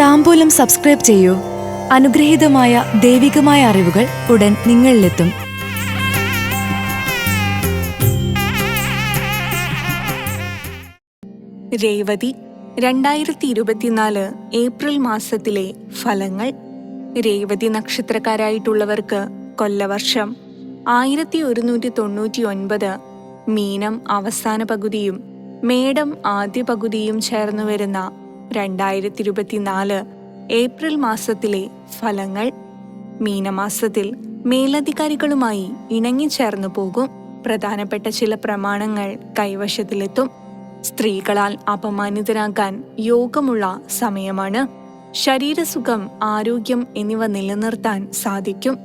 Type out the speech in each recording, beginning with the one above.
താമ്പൂലം subscribe ചെയ്യൂ. അനുഗ്രഹീതമായ ദൈവികമായ അറിവുകൾ ഉടൻ നിങ്ങളിലെത്തും. രേവതി രണ്ടായിരത്തി ഇരുപത്തിനാല് ഏപ്രിൽ മാസത്തിലെ ഫലങ്ങൾ. രേവതി നക്ഷത്രക്കാരായിട്ടുള്ളവർക്ക് കൊല്ലവർഷം ആയിരത്തി ഒരുന്നൂറ്റി തൊണ്ണൂറ്റി ഒൻപത് മീനം അവസാന പകുതിയും മേടം ആദ്യ പകുതിയും ചേർന്നു വരുന്ന രണ്ടായിരത്തി ഇരുപത്തിനാല് ഏപ്രിൽ മാസത്തിലെ ഫലങ്ങൾ മീനമാസത്തിൽ മേലധികാരികളുമായി ഇണങ്ങിച്ചേർന്നു പോകും. പ്രധാനപ്പെട്ട ചില പ്രമാണങ്ങൾ കൈവശത്തിലെത്തും. സ്ത്രീകളാൽ അപമാനിതരാകാൻ യോഗമുള്ള സമയമാണ്. ശരീരസുഖം ആരോഗ്യം എന്നിവ നിലനിർത്താൻ സാധിക്കും.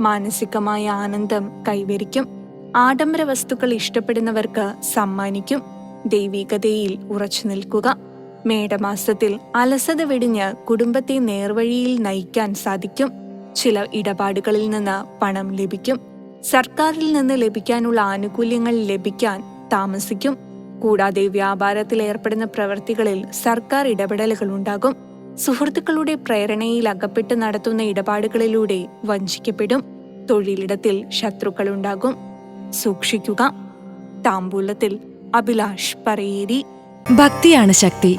മാനസികമായ ആനന്ദം കൈവരിക്കും. ആഡംബര വസ്തുക്കൾ ഇഷ്ടപ്പെടുന്നവർക്ക് സമ്മാനിക്കും. ദൈവികതയിൽ ഉറച്ചു നിൽക്കുക മേടമാസത്തിൽ അലസത വെടിഞ്ഞ് കുടുംബത്തെ നേർവഴിയിൽ നയിക്കാൻ സാധിക്കും. ചില ഇടപാടുകളിൽ നിന്ന് പണം ലഭിക്കും. സർക്കാരിൽ നിന്ന് ലഭിക്കാനുള്ള ആനുകൂല്യങ്ങൾ ലഭിക്കാൻ താമസിക്കും. കൂടാതെ വ്യാപാരത്തിൽ ഏർപ്പെടുന്ന പ്രവൃത്തികളിൽ സർക്കാർ ഇടപെടലുകൾ ഉണ്ടാകും. സുഹൃത്തുക്കളുടെ പ്രേരണയിൽ അകപ്പെട്ട് നടത്തുന്ന ഇടപാടുകളിലൂടെ വഞ്ചിക്കപ്പെടും. തൊഴിലിടത്തിൽ ശത്രുക്കളുണ്ടാകും സൂക്ഷിക്കുക. താമ്പൂലത്തിൽ അഭിലാഷ് പറയേരി. ഭക്തിയാണ് ശക്തി.